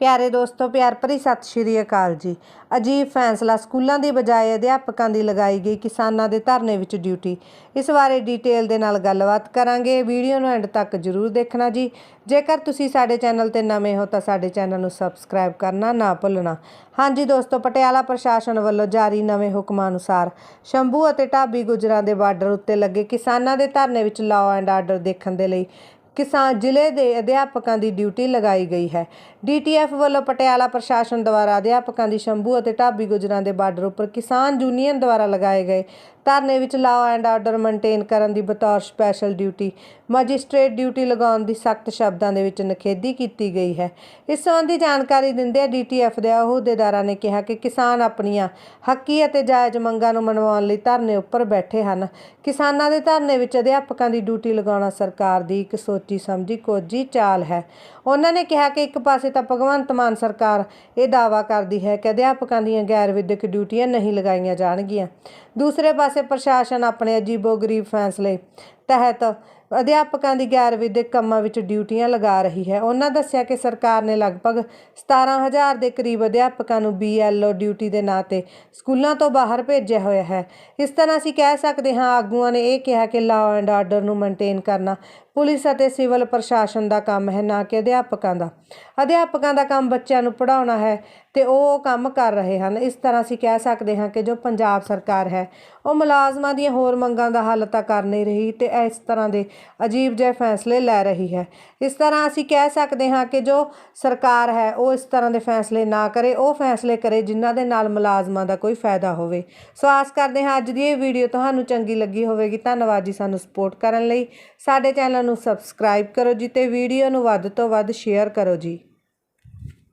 ਪਿਆਰੇ ਦੋਸਤੋ, ਪਿਆਰ ਭਰੀ ਸਤਿ ਸ਼੍ਰੀ ਅਕਾਲ ਜੀ। ਅਜੀਬ ਫੈਸਲਾ ਸਕੂਲਾਂ ਦੀ ਬਜਾਏ ਅਧਿਆਪਕਾਂ ਦੀ ਲਗਾਈ ਗਈ ਕਿਸਾਨਾਂ ਦੇ ਧਰਨੇ ਵਿੱਚ ਡਿਊਟੀ। ਇਸ ਬਾਰੇ ਡਿਟੇਲ ਦੇ ਨਾਲ ਗੱਲਬਾਤ ਕਰਾਂਗੇ। ਵੀਡੀਓ ਨੂੰ ਐਂਡ ਤੱਕ ਜਰੂਰ ਦੇਖਣਾ ਜੀ। ਜੇਕਰ ਤੁਸੀਂ ਸਾਡੇ ਚੈਨਲ ਤੇ ਨਵੇਂ ਹੋ ਤਾਂ ਸਾਡੇ ਚੈਨਲ ਨੂੰ ਸਬਸਕ੍ਰਾਈਬ ਕਰਨਾ ਨਾ ਭੁੱਲਣਾ। ਹਾਂਜੀ ਦੋਸਤੋ, ਪਟਿਆਲਾ ਪ੍ਰਸ਼ਾਸਨ ਵੱਲੋਂ ਜਾਰੀ ਨਵੇਂ ਹੁਕਮਾਂ ਅਨੁਸਾਰ ਸ਼ੰਭੂ ਅਤੇ ਢਾਬੀ ਗੁਜਰਾਂ ਦੇ ਬਾਰਡਰ ਉੱਤੇ ਲੱਗੇ ਕਿਸਾਨਾਂ ਦੇ ਧਰਨੇ ਵਿੱਚ ਲਾਅ ਐਂਡ ਆਰਡਰ ਦੇਖਣ ਦੇ ਲਈ ਕਿਸਾਨ ਜ਼ਿਲ੍ਹੇ ਦੇ ਅਧਿਆਪਕਾਂ ਦੀ ਡਿਊਟੀ ਲਗਾਈ ਗਈ ਹੈ। ਡੀਟੀਐਫ ਵੱਲੋਂ ਪਟਿਆਲਾ ਪ੍ਰਸ਼ਾਸਨ ਦੁਆਰਾ ਅਧਿਆਪਕਾਂ ਦੀ ਸ਼ੰਭੂ ਅਤੇ ਢਾਬੀ ਗੁਜਰਾਂ ਦੇ ਬਾਰਡਰ ਉੱਪਰ ਕਿਸਾਨ ਯੂਨੀਅਨ ਦੁਆਰਾ ਲਗਾਏ ਗਏ ਧਰਨੇ ਵਿੱਚ ਲਾਅ ਐਂਡ ਆਰਡਰ ਮੇਨਟੇਨ ਕਰਨ ਦੀ ਬਤੌਰ ਸਪੈਸ਼ਲ ਡਿਊਟੀ, ਮੈਜਿਸਟ੍ਰੇਟ ਡਿਊਟੀ ਲਗਾਉਣ ਦੀ ਸਖਤ ਸ਼ਬਦਾਂ ਦੇ ਵਿੱਚ ਨਿਖੇਧੀ ਕੀਤੀ ਗਈ ਹੈ। ਇਸ ਸੰਬੰਧੀ ਜਾਣਕਾਰੀ ਦਿੰਦਿਆਂ ਡੀਟੀਐਫ ਦੇ ਅਹੁਦੇਦਾਰਾਂ ਨੇ ਕਿਹਾ ਕਿ ਕਿਸਾਨ ਆਪਣੀਆਂ ਹੱਕੀ ਅਤੇ ਜਾਇਜ਼ ਮੰਗਾਂ ਨੂੰ ਮਨਵਾਉਣ ਲਈ ਧਰਨੇ ਉੱਪਰ ਬੈਠੇ ਹਨ। ਕਿਸਾਨਾਂ ਦੇ ਧਰਨੇ ਵਿੱਚ ਅਧਿਆਪਕਾਂ ਦੀ ਡਿਊਟੀ ਲਗਾਉਣਾ ਸਰਕਾਰ ਦੀ ਇੱਕ ਸੋਚ ਸਮਝੀ ਕੋਝੀ ਚਾਲ ਹੈ। ਉਹਨਾਂ ਨੇ ਕਿਹਾ ਕਿ ਇੱਕ ਪਾਸੇ ਤਾਂ ਭਗਵੰਤ ਮਾਨ ਸਰਕਾਰ ਇਹ ਦਾਅਵਾ ਕਰਦੀ ਹੈ ਕਿ ਅਧਿਆਪਕਾਂ ਦੀਆਂ ਗੈਰ ਵਿਦਿਅਕ ਡਿਊਟੀਆਂ ਨਹੀਂ ਲਗਾਈਆਂ ਜਾਣਗੀਆਂ। ਦੂਸਰੇ ਪਾਸੇ ਪ੍ਰਸ਼ਾਸਨ ਆਪਣੇ ਅਜੀਬੋ-ਗਰੀਬ ਫੈਸਲੇ ਤਹਿਤ ਅਧਿਆਪਕਾਂ ਦੀ ਗੈਰ ਵਿਦਿਅਕ ਕੰਮਾਂ ਵਿੱਚ ਡਿਊਟੀਆਂ ਲਗਾ ਰਹੀ ਹੈ। ਉਹਨਾਂ ਦੱਸਿਆ ਕਿ ਸਰਕਾਰ ਨੇ ਲਗਭਗ 17000 ਦੇ ਕਰੀਬ ਅਧਿਆਪਕਾਂ ਨੂੰ ਬੀਐਲਓ ਡਿਊਟੀ ਦੇ ਨਾਂ ਤੇ ਸਕੂਲਾਂ ਤੋਂ ਬਾਹਰ ਭੇਜਿਆ ਹੋਇਆ ਹੈ। ਇਸ ਤਰ੍ਹਾਂ ਅਸੀਂ ਕਹਿ ਸਕਦੇ ਹਾਂ, ਆਗੂਆਂ ਨੇ ਇਹ ਕਿਹਾ ਕਿ ਲਾਅ ਐਂਡ ਆਰਡਰ ਨੂੰ ਮੇਨਟੇਨ ਕਰਨਾ ਪੁਲਿਸ ਅਤੇ ਸਿਵਲ ਪ੍ਰਸ਼ਾਸਨ ਦਾ ਕੰਮ ਹੈ, ਨਾ ਕਿ ਅਧਿਆਪਕਾਂ ਦਾ। ਅਧਿਆਪਕਾਂ ਦਾ ਕੰਮ ਬੱਚਿਆਂ ਨੂੰ ਪੜ੍ਹਾਉਣਾ ਹੈ ਤੇ ਉਹ ਉਹ ਕੰਮ ਕਰ ਰਹੇ ਹਨ। ਇਸ ਤਰ੍ਹਾਂ ਅਸੀਂ ਕਹਿ ਸਕਦੇ ਹਾਂ ਕਿ ਜੋ ਪੰਜਾਬ ਸਰਕਾਰ ਹੈ, ਉਹ ਮੁਲਾਜ਼ਮਾਂ ਦੀਆਂ ਹੋਰ ਮੰਗਾਂ ਦਾ ਹੱਲ ਤਾਂ ਕਰ ਨਹੀਂ ਰਹੀ ਤੇ ਇਸ ਤਰ੍ਹਾਂ ਦੇ ਅਜੀਬ ਜਿਹੇ ਫੈਸਲੇ ਲੈ ਰਹੀ ਹੈ। ਇਸ ਤਰ੍ਹਾਂ ਅਸੀਂ ਕਹਿ ਸਕਦੇ ਹਾਂ ਕਿ ਜੋ ਸਰਕਾਰ ਹੈ, ਉਹ ਇਸ ਤਰ੍ਹਾਂ ਦੇ ਫੈਸਲੇ ਨਾ ਕਰੇ, ਉਹ ਫੈਸਲੇ ਕਰੇ ਜਿਨ੍ਹਾਂ ਦੇ ਨਾਲ ਮੁਲਾਜ਼ਮਾਂ ਦਾ ਕੋਈ ਫਾਇਦਾ ਹੋਵੇ। ਸੋ ਆਸ ਕਰਦੇ ਹਾਂ ਅੱਜ ਦੀ ਇਹ ਵੀਡੀਓ ਤੁਹਾਨੂੰ ਚੰਗੀ ਲੱਗੀ ਹੋਵੇਗੀ। ਧੰਨਵਾਦ ਜੀ ਸਾਨੂੰ ਸਪੋਰਟ ਕਰਨ ਲਈ। ਸਾਡੇ ਚੈਨਲ ਨੂੰ ਸਬਸਕ੍ਰਾਈਬ ਕਰੋ ਜੀ ਤੇ ਵੀਡੀਓ ਨੂੰ ਵੱਧ ਤੋਂ ਵੱਧ ਸ਼ੇਅਰ ਕਰੋ ਜੀ।